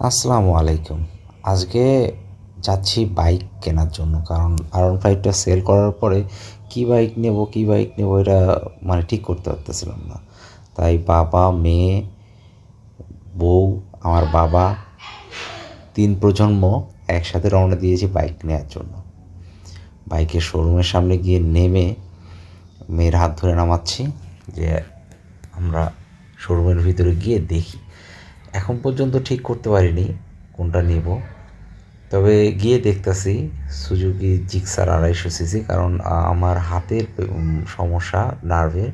আসসালামু আলাইকুম। আজকে যাচ্ছি বাইক কেনার জন্য, কারণ আরন ফাইভটা সেল করার পরে কি বাইক নেব, কি বাইক নেব এটা মানে ঠিক করতে পারতেছিলাম না। তাই বাবা, মেয়ে, বউ, আমার বাবা তিন প্রজন্ম একসাথে রওনা দিয়েছি বাইক নেওয়ার জন্য। বাইকের শোরুমের সামনে গিয়ে নেমে মেয়ের হাত ধরে নামাচ্ছি, যে আমরা শোরুমের ভিতরে গিয়ে দেখি। এখন পর্যন্ত ঠিক করতে পারিনি কোনটা নেব। তবে গিয়ে দেখতেছি সুজুকি জিক্সার আড়াইশো সিসি, কারণ আমার হাতের সমস্যা, নার্ভের।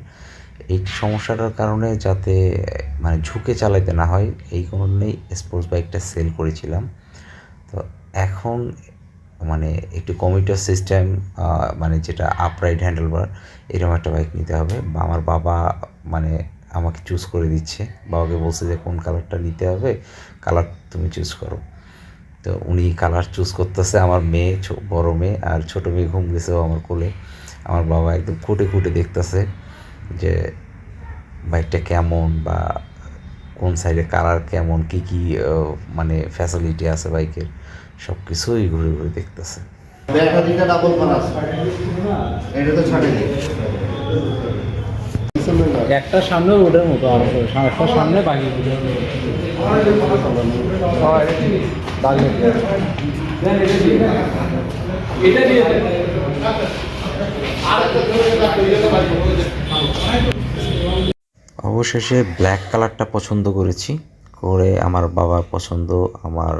এই সমস্যাটার কারণে যাতে মানে ঝুঁকে চালাইতে না হয়, এই কারণেই স্পোর্টস বাইকটা সেল করেছিলাম। তো এখন মানে একটু কমিউটার সিস্টেম মানে যেটা আপরাইট হ্যান্ডেলবার এরকম একটা বাইক নিতে হবে। বা আমার বাবা মানে আমাকে চুজ করে দিচ্ছে। বাবাকে বলছে যে, কোন কালারটা নিতে হবে? কালার তুমি চুজ করো। তো উনি কালার চুজ করতেছে। আমার মেয়ে বড় মেয়ে আর ছোট মেয়ে ঘুম গেছেও আমার কোলে। আমার বাবা একদম খুঁটে খুঁটে দেখতেছে যে, বাইকটা কেমন বা কোন সাইডে কালার কেমন? কী কী মানে ফ্যাসিলিটি আছে বাইকের? সব কিছুই ঘুরে ঘুরে দেখতেছে। ব্যাটা দিটা ডাবল এটা তো একটা সামনে রোডের মতো আর একটা সামনে বাকি এটা দিয়ে অবশেষে ব্ল্যাক কালারটা পছন্দ করেছি। করে আমার বাবার পছন্দ আমার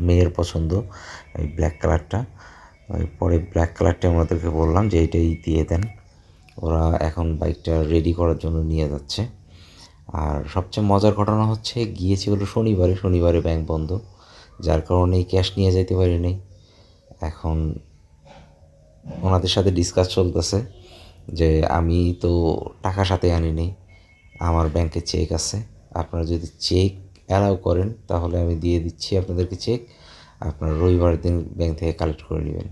মেয়ের পছন্দ এই ব্ল্যাক কালারটা ওই পরে ব্ল্যাক কালারটা ওনাদেরকে বললাম যে এইটাই দিয়ে দেন। ওরা এখন বাইকটা রেডি করার জন্য নিয়ে যাচ্ছে। আর সবচেয়ে মজার ঘটনা হচ্ছে গিয়েছি হলো শনিবারে শনিবারে ব্যাংক বন্ধ। যার কারণে ক্যাশ নিয়ে যাইতে পারিনি এখন ওনাদের সাথে ডিসকাস চলতেছে যে, আমি তো টাকা সাথে আনিনি আমার ব্যাংকে চেক আছে। আপনারা যদি চেক অ্যালাউ করেন, তাহলে আমি দিয়ে দিচ্ছি আপনাদেরকে চেক আপনারা রবিবার দিন ব্যাংক থেকে কালেক্ট করে নেবেন।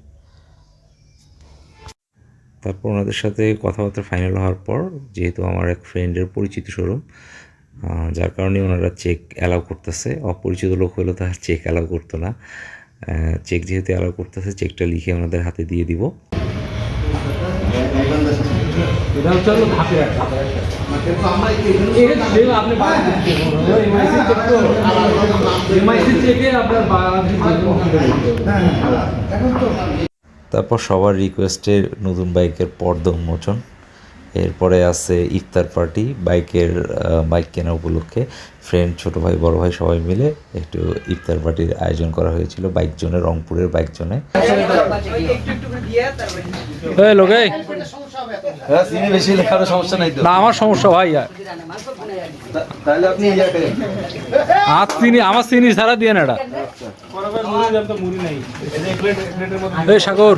তারপর ওনাদের সাথে কথাবার্তা ফাইনাল হওয়ার পর যেহেতু আমার এক ফ্রেন্ডের পরিচিত শোরুম যার কারণে ওনারা চেক অ্যালাউ করতেছে। অপরিচিত লোক হলে তো আর চেক অ্যালাউ করতো না। চেক যেহেতু অ্যালাউ করতেছে চেকটা লিখে ওনাদের হাতে দিয়ে দিব। এটা হচ্ছে হলো এমআইসি চেকে আপনার তারপর সবার রিকোয়েস্টে নতুন বাইকের পর্দা উন্মোচন। এরপরে আছে ইফতার পার্টি বাইকের বাইক কেনা উপলক্ষে ফ্রেন্ড ছোটো ভাই বড় ভাই সবাই মিলে একটু ইফতার পার্টির আয়োজন করা হয়েছিল বাইক জোনে রংপুরের বাইক জোনে। হ্যাঁ সিনে বেশি লেখার সমস্যা না আমার সমস্যা ভাই আর তাহলে আপনি এই জায়গায় আর চিনি আমার চিনি ছাড়া দিয়ে না এটা। এই সাগর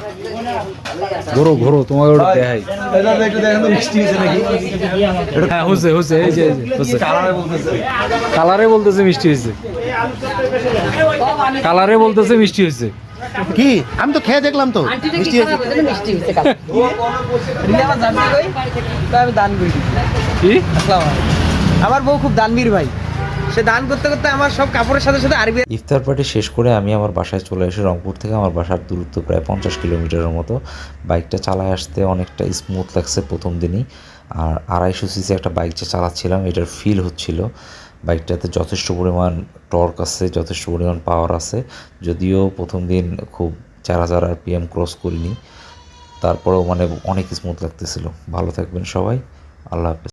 ঘোরো ঘোরো তোমাকে ওটা দেখাই। তাহলে একটু দেখেন তো মিষ্টি হয়েছে হ্যাঁ হচ্ছে হচ্ছে এই যে হচ্ছে কালারে বলতেছে। মিষ্টি হয়েছে। কালারে বলতেছে মিষ্টি হয়েছে। কি? আমি তো খেয়ে দেখলাম তো। মিষ্টি হয়েছে। কি? আমার বউ খুব দানবীর ভাই। সে দান করতে করতে আমার সব কাপড়ের সাথে সাথে আরবি ইফতার পার্টি শেষ করে আমি আমার বাসায় চলে এসে রংপুর থেকে আমার বাসার দূরত্ব প্রায় পঞ্চাশ কিলোমিটারের মতো। বাইকটা চালায় আসতে অনেকটা স্মুথ লাগছে প্রথম দিনই। আর আড়াইশো সিসি একটা বাইক যে চালাচ্ছিলাম, এটার ফিল হচ্ছিল। বাইকটাতে যথেষ্ট পরিমাণ টর্ক আছে, যথেষ্ট পরিমাণ পাওয়ার আছে। যদিও প্রথম দিন খুব চার হাজার আর পিএম ক্রস করিনি, তারপরেও মানে অনেক স্মুথ লাগতেছিল। ভালো থাকবেন সবাই। আল্লাহ হাফেজ।